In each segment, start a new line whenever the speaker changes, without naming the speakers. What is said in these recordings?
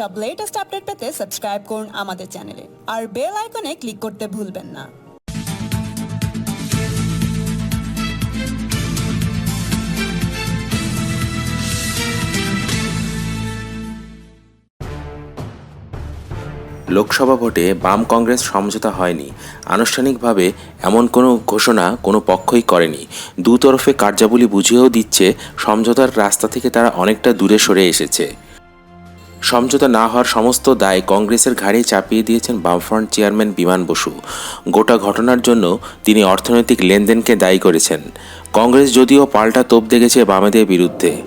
সব latest update পেতে subscribe করুন আমাদের চ্যানেলে আর বেল আইকনে ক্লিক করতে ভুলবেন না।
লোকসভা ভোটে বাম কংগ্রেস সমঝোতা হয়নি। আনুষ্ঠানিকভাবে এমন কোনো ঘোষণা কোনো পক্ষই করেনি। দুতরফে কার্যাবলী বুঝিয়েও দিচ্ছে, সমঝোতার রাস্তা থেকে তারা অনেকটা দূরে সরে এসেছে। সমঝোতা না হওয়ার সমস্ত দায় কংগ্রেসের ঘাড়ে চাপিয়ে দিয়েছেন বামফ্রন্ট চেয়ারম্যান বিমান বসু। গোটা ঘটনার জন্য তিনি অর্থনৈতিক লেনদেনকে দায়ী করেছেন। কংগ্রেস যদিও পাল্টা তোপ দেখেছে বামেদের বিরুদ্ধে।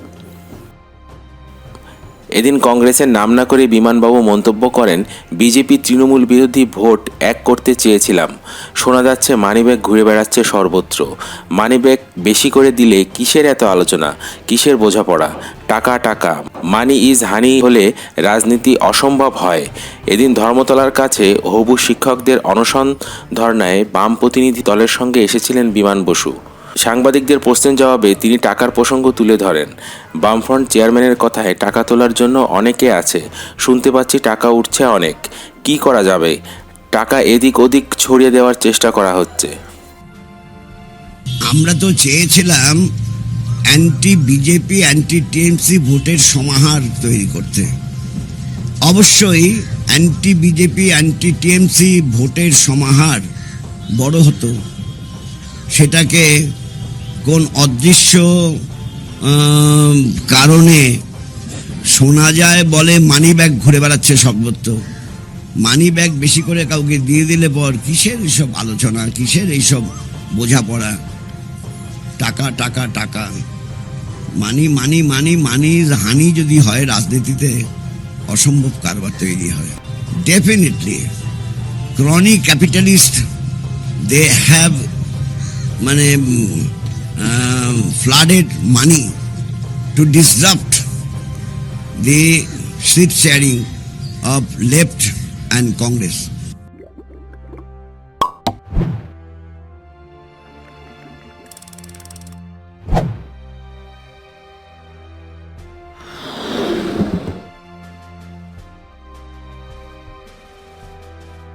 এদিন কংগ্রেসের নাম না করে বিমানবাবু মন্তব্য করেন, বিজেপি তৃণমূল বিরোধী ভোট এক করতে চেয়েছিলাম। শোনা যাচ্ছে, মানিব্যাগ ঘুরে বেড়াচ্ছে সর্বত্র। মানিব্যাগ বেশি করে দিলে কিসের এত আলোচনা? কিসের বোঝাপড়া? টাকা টাকা। মানি ইজ হানি হলে রাজনীতি অসম্ভব হয়। এদিন ধর্মতলার কাছে হবু শিক্ষকদের অনশন ধর্নায় বাম প্রতিনিধি দলের সঙ্গে এসেছিলেন বিমান বসু। সাংবাদিকদের প্রশ্নের জবাবে তিনি টাকার প্রসঙ্গ তুলে ধরেন। বামফ্রন্ট চেয়ারম্যানের কথায় টাকা তোলার জন্য অনেকে আছে। শুনতে পাচ্ছি টাকা উঠছে অনেক। কি করা যাবে? টাকা এদিক ওদিক ছড়িয়ে দেওয়ার চেষ্টা করা হচ্ছে।
আমরা তো চেয়েছিলাম অ্যান্টি বিজেপি, অ্যান্টি টিএমসি ভোটের সমাহার তৈরি করতে। অবশ্যই অ্যান্টি বিজেপি, অ্যান্টি টিএমসি ভোটের সমাহার বড় হতো। সেটাকে কোন অদৃশ্য কারণে শোনা যায় বলে মানি ব্যাগ ঘুরে বেড়াচ্ছে সর্বত্র। মানি ব্যাগ বেশি করে কাউকে দিয়ে দিলে পর কিসের এইসব আলোচনা, কিসের এইসব বোঝাপড়া? টাকা টাকা টাকা। মানি মানি মানি মানি হানি যদি হয় রাজনীতিতে, অসম্ভব কারবার তৈরি হয়। Definitely chronic capitalist they have মানে Um, flooded money to disrupt the seat sharing of left and Congress.